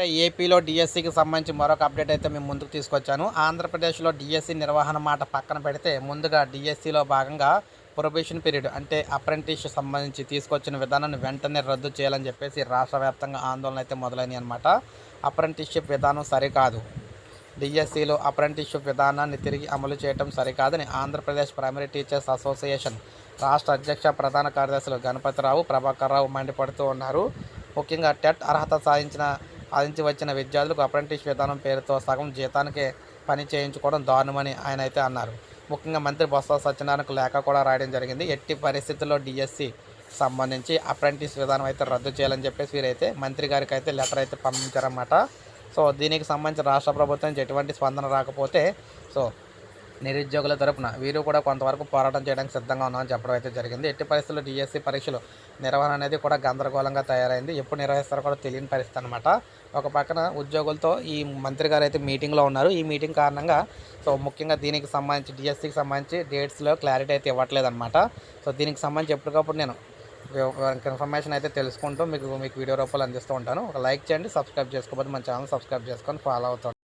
ఇప్పుడే ఏపీలో డిఎస్సికి సంబంధించి మరొక అప్డేట్ అయితే మేము ముందుకు తీసుకొచ్చాను. ఆంధ్రప్రదేశ్లో డిఎస్సి నిర్వహణ మాట పక్కన పెడితే ముందుగా డిఎస్సిలో భాగంగా ప్రొబేషన్ పీరియడ్ అంటే అప్రెంటిస్ సంబంధించి తీసుకొచ్చిన విధానాన్ని వెంటనే రద్దు చేయాలని చెప్పేసి రాష్ట్ర వ్యాప్తంగా ఆందోళన అయితే మొదలైనవి అనమాట అప్రెంటిస్షిప్ విధానం సరికాదు. డిఎస్సిలో అప్రెంటిస్షిప్ విధానాన్ని తిరిగి అమలు చేయడం సరికాదని ఆంధ్రప్రదేశ్ ప్రైమరీ టీచర్స్ అసోసియేషన్ రాష్ట్ర అధ్యక్ష ప్రధాన కార్యదర్శులు గణపతిరావు ప్రభాకర్ రావు మండిపడుతూ ఉన్నారు. ముఖ్యంగా టెట్ అర్హత సాధించిన ఆదించి వచ్చిన విద్యార్థులకు అప్రెంటిస్ విధానం పేరుతో సగం జీతానికే పని చేయించుకోవడం దారుణమని ఆయన అయితే అన్నారు. ముఖ్యంగా మంత్రి బొత్స సత్యనారాయణకు లేఖ కూడా రాయడం జరిగింది. ఎట్టి పరిస్థితుల్లో డిఎస్సి సంబంధించి అప్రెంటిస్ విధానం అయితే రద్దు చేయాలని చెప్పేసి వీరైతే మంత్రి గారికి అయితే లెటర్ అయితే పంపించారన్నమాట. సో దీనికి సంబంధించి రాష్ట్ర ప్రభుత్వం నుంచి ఎటువంటి స్పందన రాకపోతే సో నిరుద్యోగుల తరపున వీరు కూడా కొంతవరకు పోరాటం చేయడానికి సిద్ధంగా ఉన్నామని చెప్పడం అయితే జరిగింది. ఎట్టి పరిస్థితుల్లో డిఎస్సి పరీక్షలు నిర్వహణ అనేది కూడా గందరగోళంగా తయారైంది. ఎప్పుడు నిర్వహిస్తారో కూడా తెలియని పరిస్థితి అనమాట ఒక పక్కన ఉద్యోగులతో ఈ మంత్రి గారు అయితే మీటింగ్లో ఉన్నారు. ఈ మీటింగ్ కారణంగా సో ముఖ్యంగా దీనికి సంబంధించి డిఎస్సికి సంబంధించి డేట్స్లో క్లారిటీ అయితే ఇవ్వట్లేదన్నమాట. సో దీనికి సంబంధించి ఎప్పటికప్పుడు నేను ఇన్ఫర్మేషన్ అయితే తెలుసుకుంటూ మీకు మీకు వీడియో రూపాయలు అందిస్తూ ఉంటాను. ఒక లైక్ చేయండి సబ్స్క్రైబ్ చేసుకోకపోతే మన ఛానల్ సబ్స్క్రైబ్ చేసుకొని ఫాలో అవుతాను